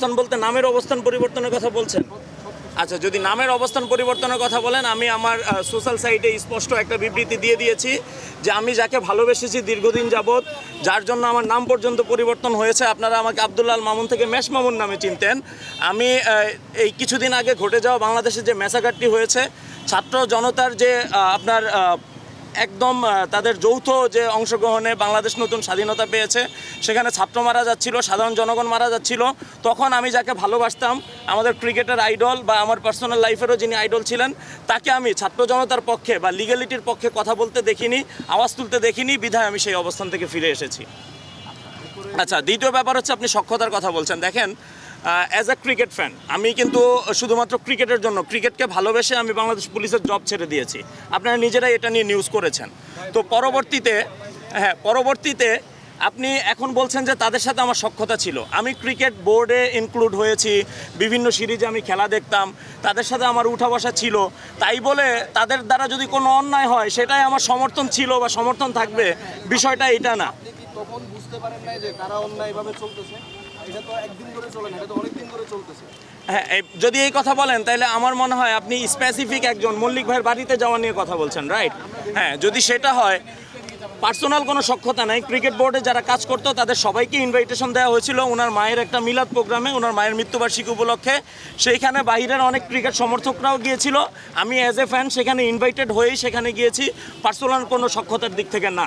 অবস্থান বলতে নামের অবস্থান পরিবর্তনের কথা বলছেন? আচ্ছা যদি নামের অবস্থান পরিবর্তনের কথা বলেন, আমি আমার সোশ্যাল সাইটে স্পষ্ট একটা বিবৃতি দিয়ে দিয়েছি যে আমি যাকে ভালোবেসেছি দীর্ঘদিন যাবৎ, যার জন্য আমার নাম পর্যন্ত পরিবর্তন হয়েছে। আপনারা আমাকে আবদুল্লাল মামুন থেকে মেশ মামুন নামে চিনতেন। আমি এই কিছুদিন আগে ঘটে যাওয়া বাংলাদেশে যে মেসাকারটি হয়েছে, ছাত্র জনতার যে আপনার একদম তাদের যৌথ যে অংশগ্রহণে বাংলাদেশ নতুন স্বাধীনতা পেয়েছে, সেখানে ছাত্র মারা যাচ্ছিল, সাধারণ জনগণ মারা যাচ্ছিল। তখন আমি যাকে ভালোবাসতাম, আমাদের ক্রিকেটের আইডল বা আমার পার্সোনাল লাইফেরও যিনি আইডল ছিলেন, তাকে আমি ছাত্র জনতার পক্ষে বা লিগ্যালিটির পক্ষে কথা বলতে দেখিনি, আওয়াজ তুলতে দেখিনি, বিধায় আমি সেই অবস্থান থেকে ফিরে এসেছি। আচ্ছা দ্বিতীয় ব্যাপার হচ্ছে আপনি সক্ষতার কথা বলছেন। দেখেন অ্যাজ আ ক্রিকেট ফ্যান আমি কিন্তু শুধুমাত্র ক্রিকেটের জন্য ক্রিকেটকে ভালোবেসে আমি বাংলাদেশ পুলিশের জব ছেড়ে দিয়েছি। আপনারা নিজেরাই এটা নিয়ে নিউজ করেছেন। তো পরবর্তীতে হ্যাঁ পরবর্তীতে আপনি এখন বলছেন যে তাদের সাথে আমার সক্ষতা ছিল। আমি ক্রিকেট বোর্ডে ইনক্লুড হয়েছি, বিভিন্ন সিরিজে আমি খেলা দেখতাম, তাদের সাথে আমার উঠা বসা ছিল। তাই বলে তাদের দ্বারা যদি কোনো অন্যায় হয়, সেটাই আমার সমর্থন ছিল বা সমর্থন থাকবে, বিষয়টা এটা না। তখন বুঝতে পারেন যে কারা অন্যায়ভাবে চলতেছে। হ্যাঁ যদি এই কথা বলেন, তাহলে আমার মনে হয় আপনি স্পেসিফিক একজন মল্লিক ভাইয়ের বাড়িতে যাওয়া নিয়ে কথা বলছেন রাইট হ্যাঁ যদি সেটা হয় পার্সোনাল কোনো সক্ষতা নাই। ক্রিকেট বোর্ডে যারা কাজ করতো, তাদের সবাইকে ইনভাইটেশন দেওয়া হয়েছিল। ওনার মায়ের একটা মিলাদ প্রোগ্রামে, ওনার মায়ের মৃত্যুবার্ষিকী উপলক্ষে। সেইখানে বাইরের অনেক ক্রিকেট সমর্থকরাও গিয়েছিল। আমি অ্যাজ এ ফ্যান সেখানে ইনভাইটেড হয়েই সেখানে গিয়েছি। পার্সোনাল কোনো সক্ষতার দিক থেকে না।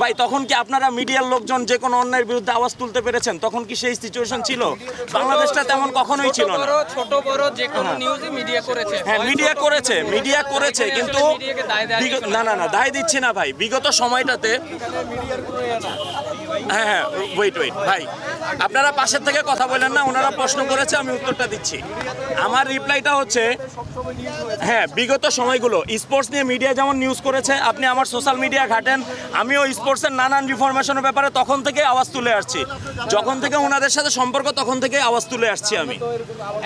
ভাই তখন কি আপনারা মিডিয়ার লোকজন যে কোনো অন্যায়ের বিরুদ্ধে আওয়াজ তুলতে পেরেছেন? তখন কি সেই সিচুয়েশন ছিল? বাংলাদেশটা তেমন কখনোই ছিল না। ছোট বড় যে কোনো নিউজে মিডিয়া করেছে। হ্যাঁ মিডিয়া করেছে মিডিয়া করেছে কিন্তু না না না দায় দিচ্ছি না ভাই। বিগত সময়টাতে হ্যাঁ হ্যাঁ ওয়েট ওয়েট ভাই। আপনারা পাশের থেকে কথা বলেন না ওনারা প্রশ্ন করেছে আমি উত্তরটা দিচ্ছি। আমার রিপ্লাইটা হচ্ছে হ্যাঁ বিগত সময়গুলো। স্পোর্টস নিয়ে মিডিয়া যেমন নিউজ করেছে আপনি আমার সোশ্যাল মিডিয়া ঘাটেন আমিও স্পোর্টসের নানান ইনফরমেশনের ব্যাপারে তখন থেকে আওয়াজ তুলে আসছি। যখন থেকে ওনাদের সাথে সম্পর্ক তখন থেকে আওয়াজ তুলে আসছি আমি।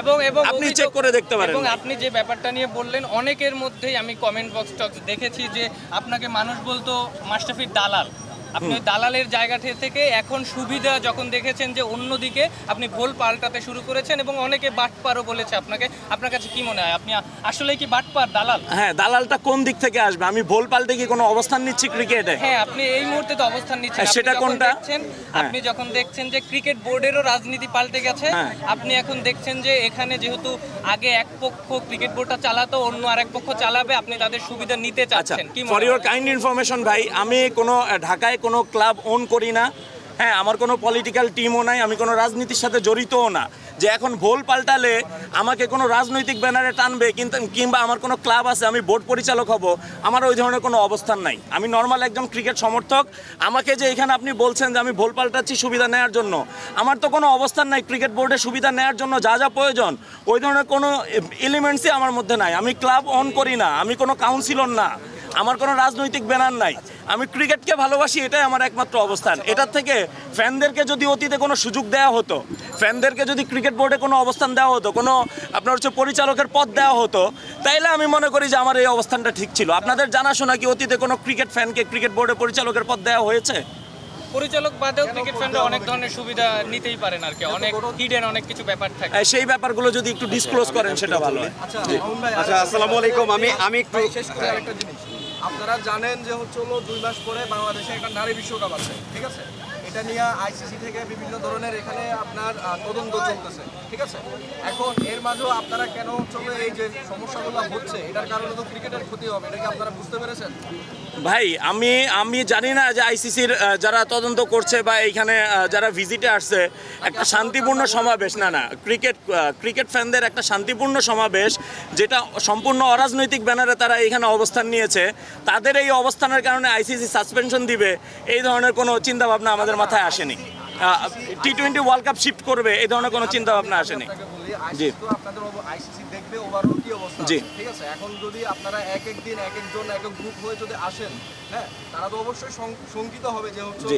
এবং এবং আপনি চেক করে দেখতে পারেন। এবং আপনি যে ব্যাপারটা নিয়ে বললেন অনেকের মধ্যেই আমি কমেন্ট বক্স টক্স দেখেছি যে আপনাকে মানুষ বলতো মাস্টাফির দালাল। আপনি দালালের জায়গা থেকে এখন সুবিধা যখন দেখেছেন যে অন্যদিকে আপনি ভোল পাল্টাতে শুরু করেছেন এবং অনেকে বাটপারও বলেছে আপনাকে আপনার কাছে কি মনে হয়? আপনি আসলে কি বাটপার দালাল? হ্যাঁ দালালটা কোন দিক থেকে আসবে? আমি ভোল পাল্টে কি কোনো অবস্থান নিচ্ছি ক্রিকেটে হ্যাঁ আপনি এই মুহূর্তে তো অবস্থান নিচ্ছেন। হ্যাঁ, সেটা কোনটা? দেখছেন হ্যাঁ। আপনি যখন দেখছেন যে ক্রিকেট বোর্ডেরও রাজনীতি পাল্টে গেছে হ্যাঁ। আপনি এখন দেখছেন যে এখানে যেহেতু আগে এক পক্ষ ক্রিকেট বোর্ডটা চালাতো অন্য আরেক পক্ষ চালাবে আপনি তাদের সুবিধা নিতে আচ্ছা চাচ্ছেন। কি ফর ইউর কাইন্ড ইনফরমেশন ভাই আমি কোনো ঢাকায় কোনো ক্লাব ওন করি না। হ্যাঁ আমার কোনো পলিটিক্যাল টিমও নাই, আমি কোনো রাজনীতির সাথে জড়িতও না। যে এখন ভোল পাল্টালে আমাকে কোনো রাজনৈতিক ব্যানারে টানবে, কিন্তু কিংবা আমার কোনো ক্লাব আছে, আমি বোর্ড পরিচালক হব, আমার ওই ধরনের কোনো অবস্থান নাই। আমি নর্মাল একজন ক্রিকেট সমর্থক। আমাকে যে এখানে আপনি বলছেন যে আমি ভোল পাল্টাচ্ছি সুবিধা নেওয়ার জন্য, আমার তো কোনো অবস্থান নাই ক্রিকেট বোর্ডে সুবিধা নেওয়ার জন্য, যা যা প্রয়োজন, ওই ধরনের কোনো এলিমেন্টসই আমার মধ্যে নাই। আমি ক্লাব অন করি না, আমি কোনো কাউন্সিলর না, আমার কোনো রাজনৈতিক ব্যানার নাই। আমি ক্রিকেটকে ভালোবাসি, এটাই আমার একমাত্র অবস্থান। এটার থেকে ফ্যানদেরকে যদি অতীতে কোনো সুযোগ দেওয়া হতো, ফ্যানদেরকে যদি ক্রিকেট বোর্ডে কোনো অবস্থান দেওয়া হতো, কোনো আপনার হচ্ছে পরিচালকের পদ দেওয়া হতো, তাইলে আমি মনে করি যে আমার এই অবস্থানটা ঠিক ছিল। আপনাদের জানাশোনা কি অতীতে কোনো ক্রিকেট ফ্যানকে ক্রিকেট বোর্ডে পরিচালকের পদ দেওয়া হয়েছে? পরিচালক বাদেও ক্রিকেট ফ্যানরা অনেক ধরনের সুবিধা নিতেই পারেন আর কি। অনেক হিডেন অনেক কিছু ব্যাপার থাকে। সেই ব্যাপারগুলো যদি একটু ডিসক্লোজ করেন সেটা ভালো হয়। আচ্ছা আচ্ছা আসসালামু আলাইকুম। আমি আমি একটু শেষ করে আরেকটা জিনিস। আপনারা জানেন যে হচ্ছে হলো দুই মাস পরে বাংলাদেশে একটা নারী বিশ্বকাপ আছে ঠিক আছে? এটা নিয়ে আইসিসি থেকে বিভিন্ন ধরনের এখানে আপনার তদন্ত চলতেছে ঠিক আছে? এখন এর মাঝেও আপনারা কেন চলে এই যে সমস্যাগুলো হচ্ছে এটার কারণে তো ক্রিকেটের ক্ষতি হবে এটা কি আপনারা বুঝতে পেরেছেন? ভাই আমি আমি জানি না যে আইসিসির যারা তদন্ত করছে বা এইখানে যারা ভিজিটে আসছে একটা শান্তিপূর্ণ সমাবেশ না না ক্রিকেট ক্রিকেট ফ্যানদের একটা শান্তিপূর্ণ সমাবেশ যেটা সম্পূর্ণ অরাজনৈতিক ব্যানারে তারা এখানে অবস্থান নিয়েছে তাদের এই অবস্থানের কারণে আইসিসি সাসপেনশন দিবে এই ধরনের কোনো চিন্তাভাবনা আমাদের মাথায় আসেনি T twenty world cup shift করবে এই ধরনের কোনো চিন্তা ভাবনা আসেনি জি। দেখবে ওভারঅল কি অবস্থা জি। ঠিক আছে এখন যদি আপনারা এক এক দিন এক একজন এক এক গ্রুপ হয়ে যদি আসেন হ্যাঁ তারা তো অবশ্যই শঙ্কিত হবে যে হচ্ছে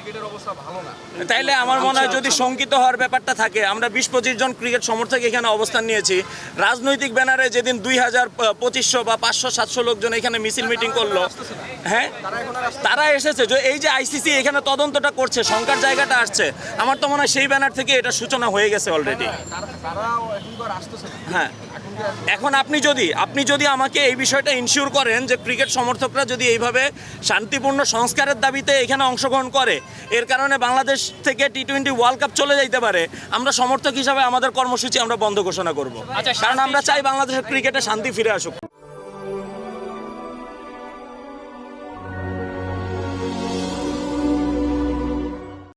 ক্রিকেটের অবস্থা ভালো না। তাইলে আমার মনে হয় যদি শঙ্কিত হওয়ার ব্যাপারটা থাকে আমরা বিশ পঁচিশ জন ক্রিকেট সমর্থক এখানে অবস্থান নিয়েছি। রাজনৈতিক ব্যানারে যেদিন দুই হাজার পঁচিশশো বা পাঁচশো সাতশো লোকজন এখানে মিছিল মিটিং করল হ্যাঁ? তারা এসেছে যে এই যে আইসিসি এখানে তদন্তটা করছে শঙ্কার জায়গাটা আসছে। আমার তো মনে হয় সেই ব্যানার থেকে এটা সূচনা হয়ে গেছে অলরেডি হ্যাঁ। এখন আপনি যদি আপনি যদি আমাকে এই বিষয়টা ইনশিওর করেন যে ক্রিকেট সমর্থকরা যদি এইভাবে শান্তিপূর্ণ সংস্কারের দাবিতে এখানে অংশগ্রহণ করে এর কারণে বাংলাদেশ থেকে টি টোয়েন্টি ওয়ার্ল্ড কাপ চলে যাইতে পারে আমরা সমর্থক হিসাবে আমাদের কর্মসূচি আমরা বন্ধ ঘোষণা করব। আচ্ছা, কারণ আমরা চাই বাংলাদেশের ক্রিকেটে শান্তি ফিরে আসুক।